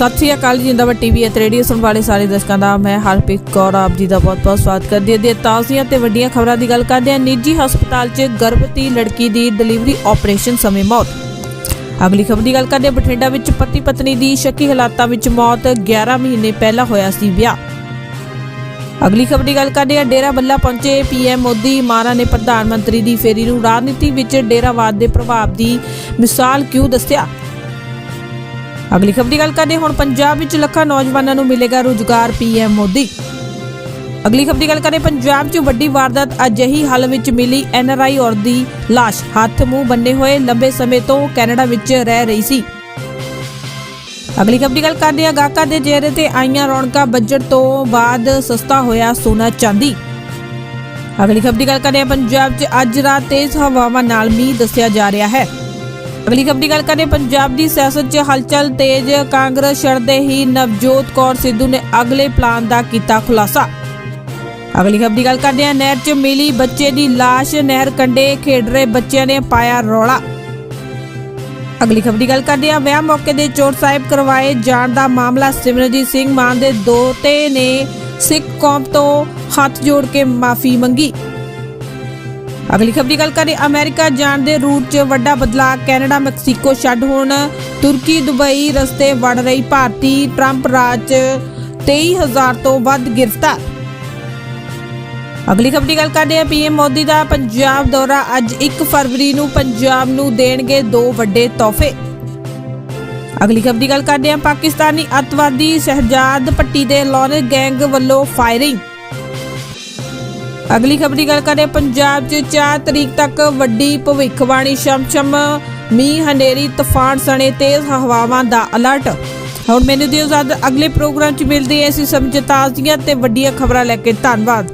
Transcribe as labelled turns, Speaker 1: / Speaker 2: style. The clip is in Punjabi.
Speaker 1: ਸਤਿ ਸ਼੍ਰੀ ਅਕਾਲ ਜੀ, ਜਿੰਦਾਬਾਦ ਟੀਵੀ ਅਤੇ ਰੇਡੀਓ ਸੁਣ ਵਾਲੇ ਸਾਰੇ ਦਰਸ਼ਕਾਂ ਦਾ, ਮੈਂ ਹਰਪ੍ਰੀਤ ਕੌਰ ਆਪ ਜੀ ਦਾ ਬਹੁਤ-ਬਹੁਤ ਸਵਾਗਤ ਕਰਦੀ ਹਾਂ। ਦੇ ਤਾਜ਼ੀਆਂ ਤੇ ਵੱਡੀਆਂ ਖਬਰਾਂ ਦੀ ਗੱਲ ਕਰਦੇ ਹਾਂ। ਨਿੱਜੀ ਹਸਪਤਾਲ 'ਚ ਗਰਭਵਤੀ ਲੜਕੀ ਦੀ ਡਿਲੀਵਰੀ ਆਪਰੇਸ਼ਨ ਸਮੇਂ ਮੌਤ। ਅਗਲੀ ਖਬਰ ਦੀ ਗੱਲ ਕਰਦੇ ਹਾਂ। ਬਠਿੰਡਾ ਵਿੱਚ ਪਤੀ ਪਤਨੀ ਦੀ ਸ਼ੱਕੀ ਹਾਲਾਤਾਂ ਵਿੱਚ ਮੌਤ 11 ਮਹੀਨੇ ਪਹਿਲਾਂ ਹੋਇਆ ਸੀ ਵਿਆਹ। ਅਗਲੀ ਖਬਰ ਦੀ ਗੱਲ ਕਰਦੇ ਹਾਂ। ਡੇਰਾ ਬੱਲਾ ਪਹੁੰਚੇ ਪੀਐਮ ਮੋਦੀ ਮਾਰਾ ਨੇ ਪ੍ਰਧਾਨ ਮੰਤਰੀ ਦੀ ਫੇਰੀ ਨੂੰ ਰਾਜਨੀਤੀ ਵਿੱਚ ਡੇਰਾਵਾਦ ਦੇ ਪ੍ਰਭਾਵ ਦੀ ਮਿਸਾਲ ਕਿਉਂ ਦੱਸਿਆ? ਅਗਲੀ ਖਬਰ ਦੀ ਗੱਲ ਕਰਦੇ ਹੁਣ ਪੰਜਾਬ ਵਿੱਚ ਲੱਖਾਂ ਨੌਜਵਾਨਾਂ ਨੂੰ ਮਿਲੇਗਾ ਰੋਜ਼ਗਾਰ ਪੀਐਮ ਮੋਦੀ। ਅਗਲੀ ਖਬਰ ਦੀ ਗੱਲ ਕਰੇ ਪੰਜਾਬ 'ਚ ਵੱਡੀ ਵਾਰਦਾਤ ਅਜਿਹੀ ਹਾਲ ਵਿੱਚ ਮਿਲੀ। ਐਨਆਰਆਈ ਔਰਤ ਦੀ ਲਾਸ਼ ਹੱਥ ਮੂੰਹ ਬੰਨੇ ਹੋਏ ਲੰਬੇ ਸਮੇਂ ਤੋਂ ਕੈਨੇਡਾ ਵਿੱਚ ਰਹਿ ਰਹੀ ਸੀ। ਅਗਲੀ ਖਬਰ ਦੀ ਗੱਲ ਕਰਦੇ ਹਾਂ। ਗਾਹਕਾਂ ਦੇ ਚਿਹਰੇ ਤੇ ਆਈਆਂ ਰੌਣਕਾਂ ਬਜਟ ਤੋਂ ਬਾਅਦ ਸਸਤਾ ਹੋਇਆ ਸੋਨਾ ਚਾਂਦੀ। ਅਗਲੀ ਖਬਰ ਦੀ ਗੱਲ ਕਰਦੇ ਹਾਂ। ਪੰਜਾਬ 'ਚ ਅੱਜ ਰਾਤ ਤੇਜ਼ ਹਵਾਵਾਂ ਨਾਲ ਮੀਂਹ ਦੱਸਿਆ ਜਾ ਰਿਹਾ ਹੈ। ਅਗਲੀ ਖਬਰ ਗੱਲ ਕਰੇ ਪੰਜਾਬ ਦੀ ਸਿਆਸਤ 'ਚ ਹਲਚਲ ਤੇਜ਼, ਕਾਂਗਰਸ ਛੱਡਦੇ ਹੀ ਨਵਜੋਤ ਕੌਰ ਸਿੱਧੂ ਨੇ ਅਗਲੇ ਪਲਾਨ ਦਾ ਕੀਤਾ ਖੁਲਾਸਾ। ਅਗਲੀ ਖਬਰ ਦੀ ਗੱਲ ਕਰਦੇ ਹਾਂ, ਨਹਿਰ 'ਚ ਮਿਲੀ ਬੱਚੇ ਦੀ ਲਾਸ਼, ਨਹਿਰ ਕੰਢੇ ਖੇਡ ਰਹੇ ਬੱਚਿਆਂ ਨੇ ਪਾਇਆ ਰੌਲਾ। ਅਗਲੀ ਖਬਰ ਦੀ ਗੱਲ ਕਰਦੇ ਹਾਂ, ਵਿਆਹ ਮੌਕੇ ਦੇ ਚੋਰ ਸਾਹਿਬ ਕਰਵਾਏ ਜਾਣ ਦਾ ਮਾਮਲਾ। ਸਿਮਰਨਜੀਤ ਸਿੰਘ ਮਾਨ ਦੇ ਦੋਤੇ ਨੇ ਸਿੱਖ ਕੌਮ ਤੋਂ ਹੱਥ ਜੋੜ ਕੇ ਮਾਫੀ ਮੰਗੀ। ਅਗਲੀ ਖਬਰ ਦੀ ਗੱਲ ਕਰੀ ਅਮਰੀਕਾ ਜਾਣ ਦੇ ਰੂਟ 'ਚ ਵੱਡਾ ਬਦਲਾਅ, ਕੈਨੇਡਾ, ਮੈਕਸੀਕੋ ਛੱਡ ਹੁਣ, ਤੁਰਕੀ, ਦੁਬਈ ਰਸਤੇ ਵੜ ਰਹੀ ਭਾਰਤੀ ਟਰੰਪ ਰਾਜ 'ਚ 23000 ਤੋਂ ਵੱਧ ਗ੍ਰਿਫਤਾਰ। ਅਗਲੀ ਖਬਰ ਦੀ ਗੱਲ ਕਰਦੇ ਹਾਂ ਪੀਐਮ ਮੋਦੀ ਦਾ ਪੰਜਾਬ ਦੌਰਾ ਅੱਜ 1 ਫਰਵਰੀ ਨੂੰ ਪੰਜਾਬ ਨੂੰ ਦੇਣਗੇ ਦੋ ਵੱਡੇ ਤੋਹਫੇ। ਅਗਲੀ ਖਬਰ ਦੀ ਗੱਲ ਕਰਦੇ ਹਾਂ ਪਾਕਿਸਤਾਨੀ ਅੱਤਵਾਦੀ ਸ਼ਹਿਜਾਦ ਪੱਟੀ ਦੇ ਲੌਨਰ ਗੈਂਗ ਵੱਲੋਂ ਫਾਇਰਿੰਗ। ਅਗਲੀ ਖਬਰ ਦੀ ਗੱਲ ਕਰਦੇ ਹਾਂ ਪੰਜਾਬ 'ਚ 4 ਤਰੀਕ ਤੱਕ ਵੱਡੀ ਭਵਿੱਖਬਾਣੀ, ਸ਼ਮਸ਼ਮ ਮੀਂਹ, ਹਨੇਰੀ, ਤੂਫਾਨ, ਸਣੇ ਤੇਜ਼ ਹਵਾਵਾਂ ਦਾ ਅਲਰਟ। ਹੁਣ ਮੈਨੂੰ ਦਿਓ ਜ਼ਿਆਦਾ ਅਗਲੇ ਪ੍ਰੋਗਰਾਮ 'ਚ ਮਿਲਦੇ ਹਾਂ ਅਸੀਂ ਸਮਝ ਤਾਜ਼ੀਆਂ ਤੇ ਵੱਡੀਆਂ ਖਬਰਾਂ ਲੈ ਕੇ ਧੰਨਵਾਦ।